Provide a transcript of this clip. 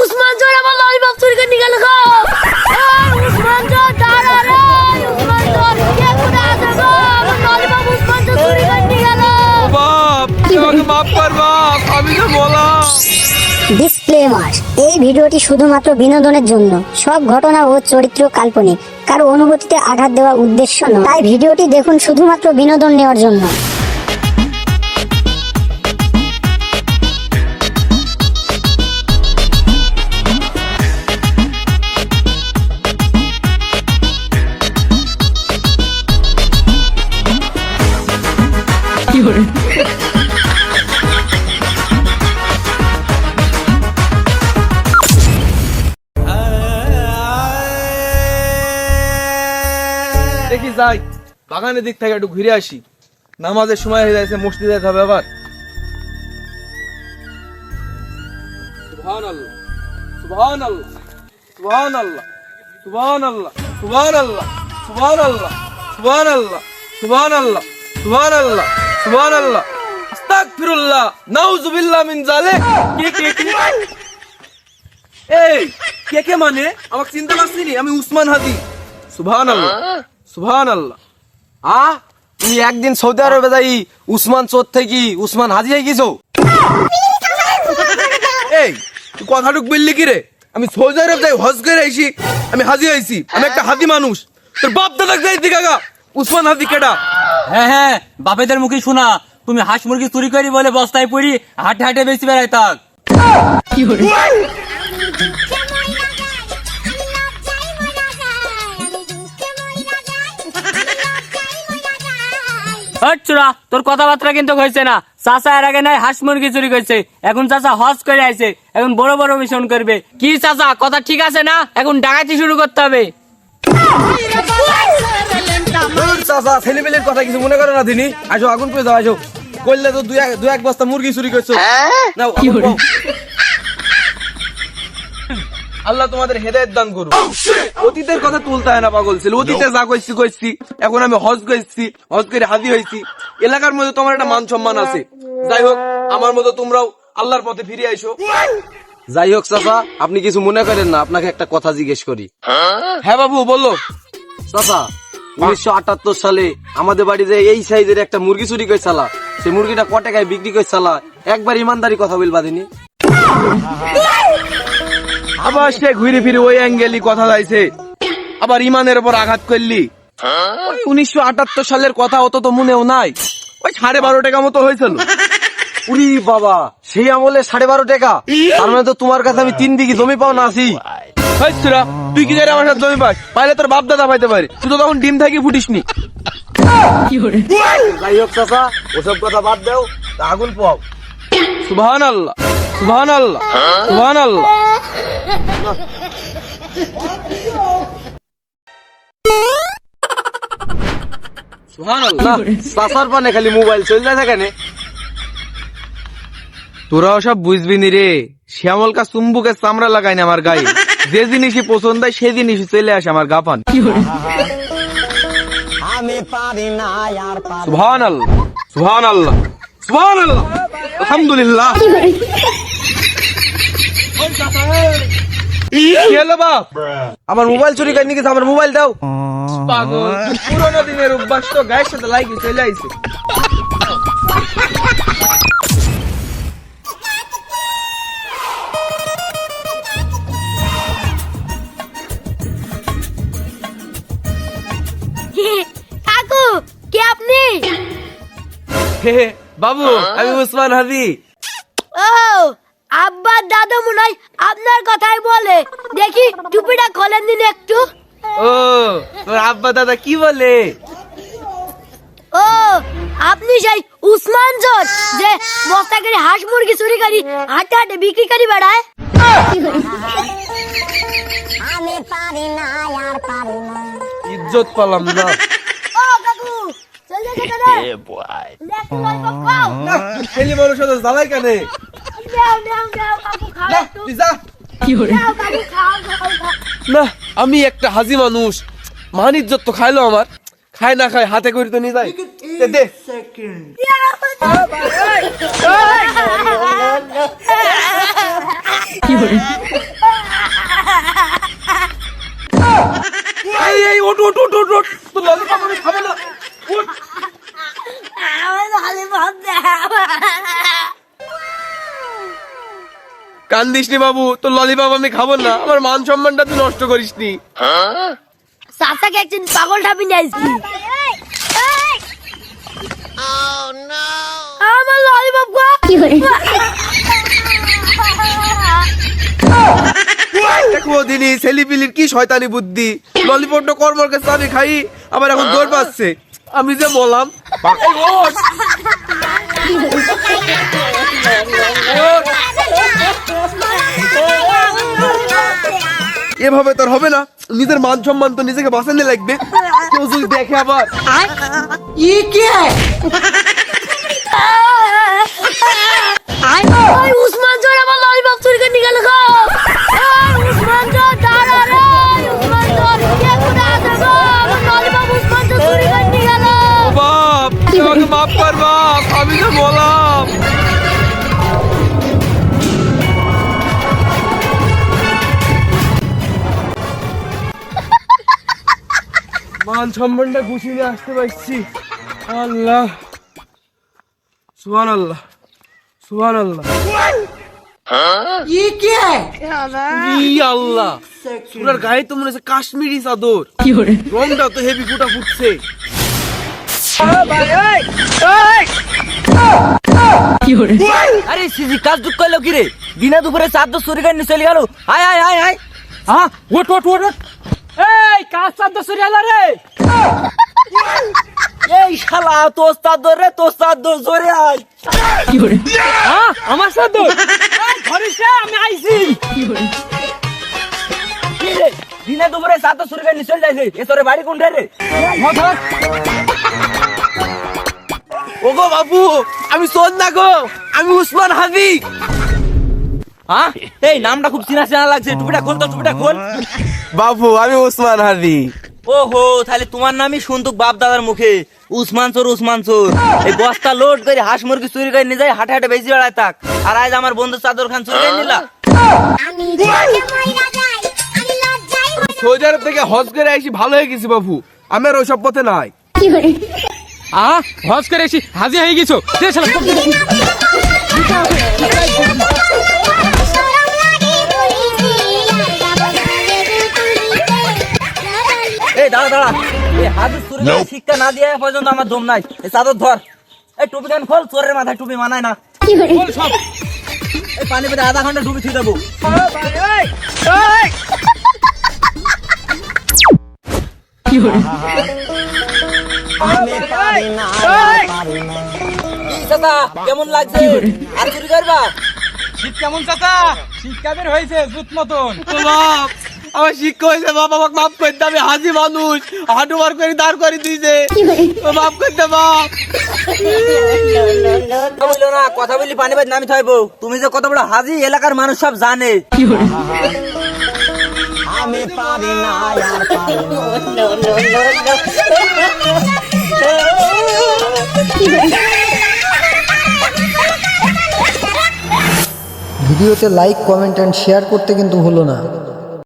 উসমান জোর আমার ললিপপ চুরি করে নিয়ে গেল গো। উসমান জোর দাঁড়া রে। উসমান জোর কে কোথায় আছে গো? আমার উসমান জোর চুরি করে নিয়ে গেল। বাপ আমাকে মাফ কর বাপ আমি তো বললাম। ডিসক্লেমার এই ভিডিওটি শুধুমাত্র বিনোদনের জন্য। সব ঘটনা ও চরিত্র কাল্পনিক। কারও অনুভূতিতে আঘাত দেওয়া উদ্দেশ্য নয়। তাই ভিডিওটি দেখুন শুধুমাত্র বিনোদন নেওয়ার জন্য। যাই, বাগানের দিক থেকে একটু ঘুরে আসি। নামাজের সময় হয়ে যাচ্ছে মসজিদে যেতে হবে আবার। মানে আমাকে চিন্তা করছি আমি উসমান হাদি। সুবহানাল্লাহ। আল্লাহ আল্লাহ আ তুমি একদিন সৌদি আরবে যাই উসমান চোর থেকে উসমান হাজি হয়ে গেছো? এই তুই কথাটুক বললি কি রে? আমি সৌদি আরব যাই হজ করে আইছি আমি হাজি হয়েছি আমি একটা হাদি মানুষ। তোর বাপ দাদা যাই দিঘা উসমান হাদি কেডা? হ্যাঁ হ্যাঁ বাপেদের মুখে শোনা। তুমি হাঁস মুরগি চুরি করি বলে বস্তায় পড়ি হাটে হাটে বেশি বেড়াই থাক। হট চূড়া, তোর কথাবার্তা কিন্তু হয়েছে না। চাচা এর আগে নাই হাঁস মুরগি চুরি করছে। এখন চাচা হজ করে আইছে এখন বড় বড় মিশন করবে। কি চাচা কথা ঠিক আছে না? এখন ডাকাতি শুরু করতে হবে। চাচা ছেলেমেলের কথা কিছু মনে করে না দিনি। আসো আগুন পেয়ে যাও আসো। করলে তো দুই এক দুই এক বস্তা মুরগি চুরি করছ। নাও, আগুন পাও। আল্লাহ তোমাদের হেদায়ত দান করুন অতীতের কথা তুলতে হয় না পাগল ছিল। অতীতে যা কইছি কইছি এখন আমি হজ কইছি হজ করে হাজি হয়েছি। এলাকার মধ্যে তোমার একটা মান সম্মান আছে। যাই হোক আমার মতো তোমরাও আল্লাহর পথে ফিরে আইসো। যাই হোক চাচা আপনি কিছু মনে করেন না আপনাকে একটা কথা জিজ্ঞেস করি। হ্যাঁ বাবু বলল চাচা উনিশশো আটাত্তর সালে আমাদের বাড়িতে এই সাইজের একটা মুরগি চুরি করে চালা। সেই মুরগিটা ক টাকায় বিক্রি করে চালা? একবার ইমানদারি কথা বলবা দিনি। আবার সে ঘুরে ফিরে ওই অ্যাঙ্গেলই কথা যাইছে। আবার ইমানের উপর আঘাত করলি। ওই উনিশশো আটাত্তর সালের কথা অত তো মনেও নাই। ওই সাড়ে বারো টাকা মতো হয়েছিল। উরি বাবা সেই আমলে সাড়ে বারো টাকা। তার মানে তো তোমার কাছে আমি তিন দিকে জমি পাও না হেই তুই কি করে আমার সাথে জমি পাস? পাইলে তোর বাপ দাদা পাইতে পারে। তুই তো তখন ডিম থাকি ফুটিসনি। যাই হোক চাচা ওসব কথা বাদ দাও। আগুন পাও সুবহান আল্লাহ সুবহান আল্লাহ সুবহান আল্লাহ সুবহান পানে খালি মোবাইল চলে যায় কেন তোরাও সব বুঝবি নি রে। শ্যামল কা চুম্বুকের চামড়া লাগাই না আমার গায়ে। যে জিনিসই পছন্দ হয় সেই জিনিসই চলে আসে আমার গাপান আল্লাহ আলহামদুলিল্লাহ। আমার মোবাইল চুরি করে নিয়ে আমার মোবাইল দাও। পাগল পুরোনো দিনের অভ্যাস তো গায়ের সাথে লাইকি চলে আইছে। কাকু কে আপনি? হে হে, বাবু আমি উসমান হাদি। ও আব্বা দাদা মনে হয় আপনার কথাই বলে। দেখি টুপিটা খোলেন দিন একটু। ও তোর আব্বা দাদা কি বলে? ও আপনি সেই উসমান জোর যে মস্তাকের হাঁস মুরগি চুরি করি হাঁটে হাঁটে বিক্রি করি বেড়ায়। আমি পারি না আর পারি না। ইজ্জত না। ও কাকু চল দাদা। এ বয় কাকু কানে? না আমি একটা হাজি মানুষ। মান ইজ্জত তো খাইলো আমার। খায় না খায় হাতে করে তো নিয়ে যায়। দে, দে। Second Yeah. এই ওঠ ওঠ তোর ললিপপ কান্দিস নি বাবু তোর ললিপপ আমি খাব না আমার মান সম্মানটা তুই নষ্ট করিস নি। চাচাকে একদিন পাগল ঠাপি নিয়েছি আমার ললিপপ গো দেখো দিনই ছেলিপিলির কি শয়তানি বুদ্ধি। ললিপপটা কর্মর কাছে আমি খাই আবার এখন দৌড় পাচ্ছে। আমি যে বললাম। এভাবে তোর হবে না। নিজের মান সম্মান তো নিজেকে বাঁচাতে লাগবে। কেউ যদি দেখে আবার। ওই উসমান জোর আমার ললিপপ চুরি করে নিয়ে গেল মান সম্মানটা গুছিয়ে আসতে পারছি। আল্লাহ। সুহান আল্লাহ সুহান আল্লাহ। গায়ে তো মনে হচ্ছে কাশ্মীরি চাদর। রংটা তো হেভি ফুটা ফুটছে। আরে সিজি কাজ দুঃখ করল কি রে দিনে দুপুরে চার দশ চুরি চলে গেল। আয় আয় আয় আয়। হ্যাঁ? ওট ওট ওট ওট এই কাজ রে? এই শালা তোর রে তোর চাদর জোরে আয়। হ্যাঁ আমার ধরিস আমি আইছি। কি রে? দিনে দুপুরে করে চলে যাইছে। এ তোর বাড়ি কোন রে? ওগো বাবু আমি সোন না গো আমি উসমান হাদি হ্যাঁ? এই নামটা খুব চিনা চিনা লাগছে। টুপিটা খোল তো টুপিটা খোল। বাবু আমি উসমান হাদি। ওহো তাহলে তোমার নামই শুনতুক বাপ দাদার মুখে। উসমান চোর উসমান চোর। এই বস্তা লোড করে হাঁস মুরগি চুরি করে নিয়ে যায় হাটে হাটে বেশি বেড়ায় থাক। আর আজ আমার বন্ধু চাদর খান চুরি করে নিলা। সৌদি আরব থেকে হজ করে আইসি ভালো হয়ে গেছি বাবু। আমি আর ওইসব পথে নাই। আ হজ করে এসে হাজি হয়ে গেছো। দাঁড়া। দাঁড়া এই হাদিস চুরি শিক্ষা না দিয়ে পর্যন্ত আমার দম নাই। এই চাদর ধর। এই টুপি খান খোল চোরের মাথায় টুপি মানায় না। বল সব। এই পানি পেতে আধা ঘণ্টা ডুবি থুই দেবো। কেমন লাগছে? আর চুরি করবা? শীত কেমন চাচা? শীত কেমন হয়েছে জুত মতন। আমার শিক্ষা হয়েছে বাপ আমাকে মাফ করতে আমি হাজি মানুষ। হাঁটু বার করে দাঁড় করে দিয়েছে। মাফ করতে বাপ কথা না কথা বলি পানি পানি নামি থাকব। তুমি যে কত বড় হাজি এলাকার মানুষ সব জানে। ভিডিওতে লাইক কমেন্ট অ্যান্ড শেয়ার করতে কিন্তু ভুলো না।